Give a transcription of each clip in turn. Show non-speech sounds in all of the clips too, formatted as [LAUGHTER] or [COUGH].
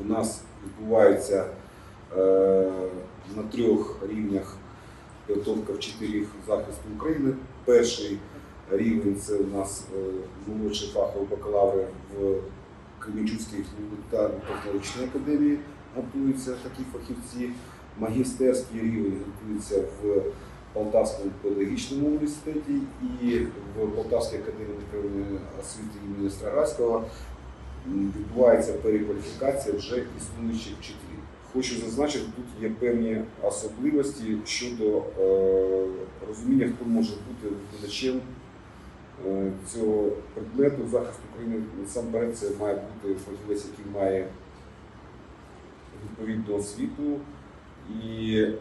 у нас відбувається е, на трьох рівнях підготовка вчителів захисту України. Перший рівень це у нас е, молодші фахові бакалаври в Кременчуцькій гуманітарно-технологічній академії готуються такі фахівці. Магістерський рівень готується в Полтавському педагогічному університеті і в Полтавській академії освіти імені Страгарського м, відбувається перекваліфікація вже існуючих вчителів. Хочу зазначити, тут є певні особливості щодо е, розуміння, хто може бути викладачем е, цього предмету захисту України. Насамперед, це має бути фахівець, який має відповідну освіту і е,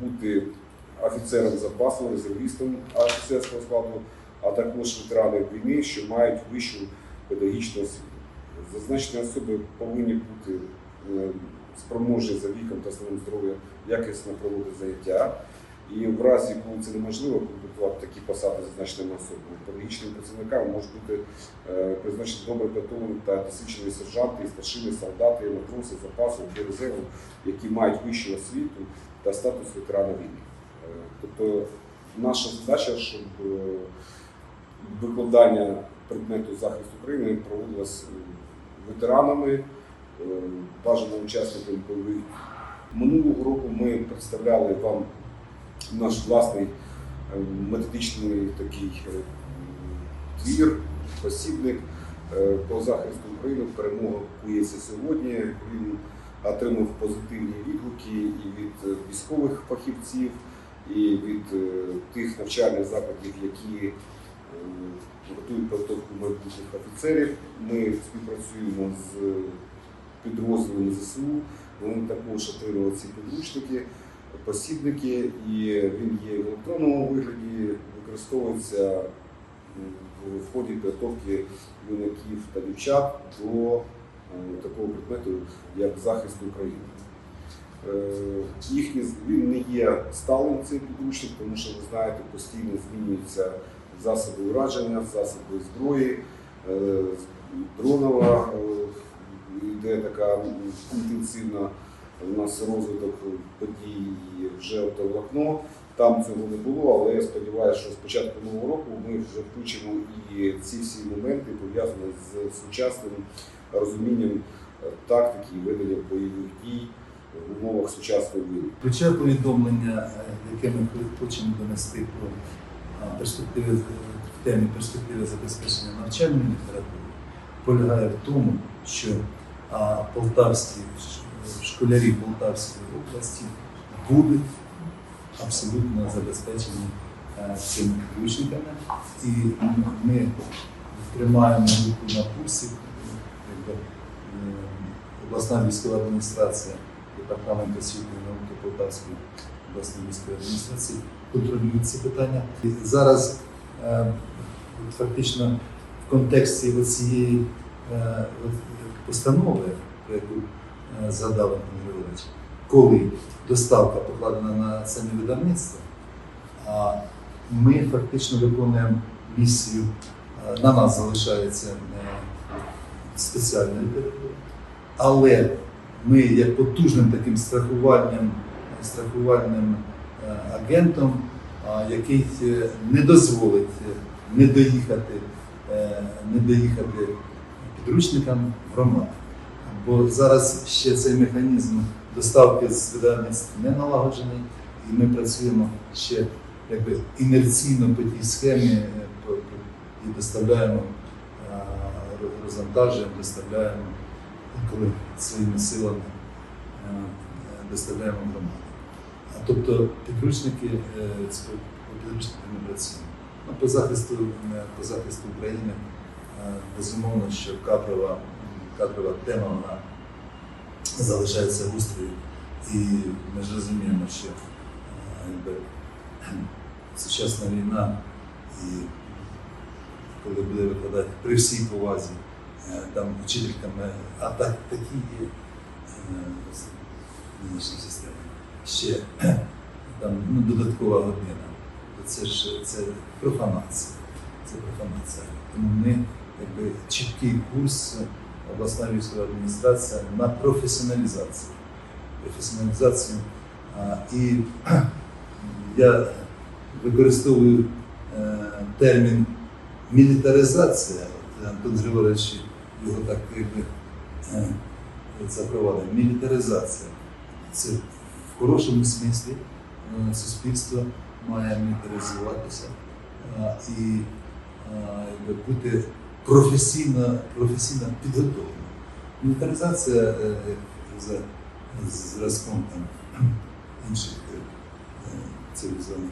бути офіцером запасу, резервістом офіцерського складу, а також ветерани війни, що мають вищу педагогічну освіту. Зазначені особи повинні бути е, спроможні за віком та станом здоров'я якісно проводити заняття. І в разі, коли це неможливо комплектувати такі посади зазначеними особами, педагогічними працівниками можуть бути е, призначені добре підготовлені та досвідчені сержанти, старшини, солдати, матроси запасу для резерву, які мають вищу освіту та статус ветерана війни. Е, Тобто наша задача, щоб викладання предмету захисту України проводилось е, ветеранами, е, бажано учасниками бойових. Минулого року ми представляли вам наш власний е, методичний такий е, твір, посібник по захисту України. Перемога кується сьогодні. Він отримав позитивні відгуки і від військових фахівців, і від тих навчальних закладів, які готують підготовку майбутніх офіцерів. Ми співпрацюємо з підрозділами ЗСУ. Вони також отримали ці підручники, посібники, і він є в електронному вигляді, використовується в ході підготовки юнаків та дівчат до е, такого предмету, як захист України. Е, Їхні він не є сталим цей підручник, тому що ви знаєте, постійно змінюються засоби ураження, засоби зброї, е, дронова е, йде така інтенсивна у нас розвиток подій і вже оптоволокно. Там цього не було, але я сподіваюся, що з початку нового року ми вже включимо і ці всі моменти пов'язані з сучасним розумінням е, тактики і ведення бойових дій в умовах сучасної війни. Ключове повідомлення, яке ми хочемо донести про перспективи в темі перспективи забезпечення навчальної літератури, полягає в тому, що полтавські школярі Полтавської області будуть абсолютно забезпечені е, цими підручниками, і ми тримаємо руку на якби, е, обласна військова адміністрація департамент освіти і науки Полтавської обласної військової адміністрації контролюють ці питання. І зараз е, фактично в контексті цієї е, постанови, про яку е, згадав Антон коли доставка покладена на самі видавництво, а ми фактично виконуємо місію, е, на нас залишається е, спеціальна література, але ми є потужним таким страхувальним, страхувальним е, агентом, який е, не дозволить е, не доїхати, е, не доїхати підручникам в громаду. Бо зараз ще цей механізм доставки з видавництв не налагоджений, і ми працюємо ще якби інерційно по тій схемі е, і доставляємо, е, розвантажуємо, доставляємо коли своїми силами е, е, доставляємо громаду. Тобто підручники е, підручникам ми працюємо. Ну, по захисту е, по захисту України е, безумовно, що кадрова, кадрова тема вона залишається гострою. І ми ж розуміємо, що якби, [CLEARS THROAT] сучасна війна і коли буде викладати при всій повазі там вчительками, а так такі є нинішньої системи. Ще [CLEARS THROAT] там ну, додаткова година. Це ж це профанація. Це профанація. Тому ми якби чіткий курс обласна військова адміністрація на професіоналізацію. Професіоналізацію. А, І [CLEARS THROAT] я використовую е, термін мілітаризація. От Антон Григорович його так якби е, запровадив. Мілітаризація. Це хорошому смислі е, суспільство має мілітаризуватися е, і е, бути професійно, професійно підготовленим. Мілітаризація за зразком інших цивілізованих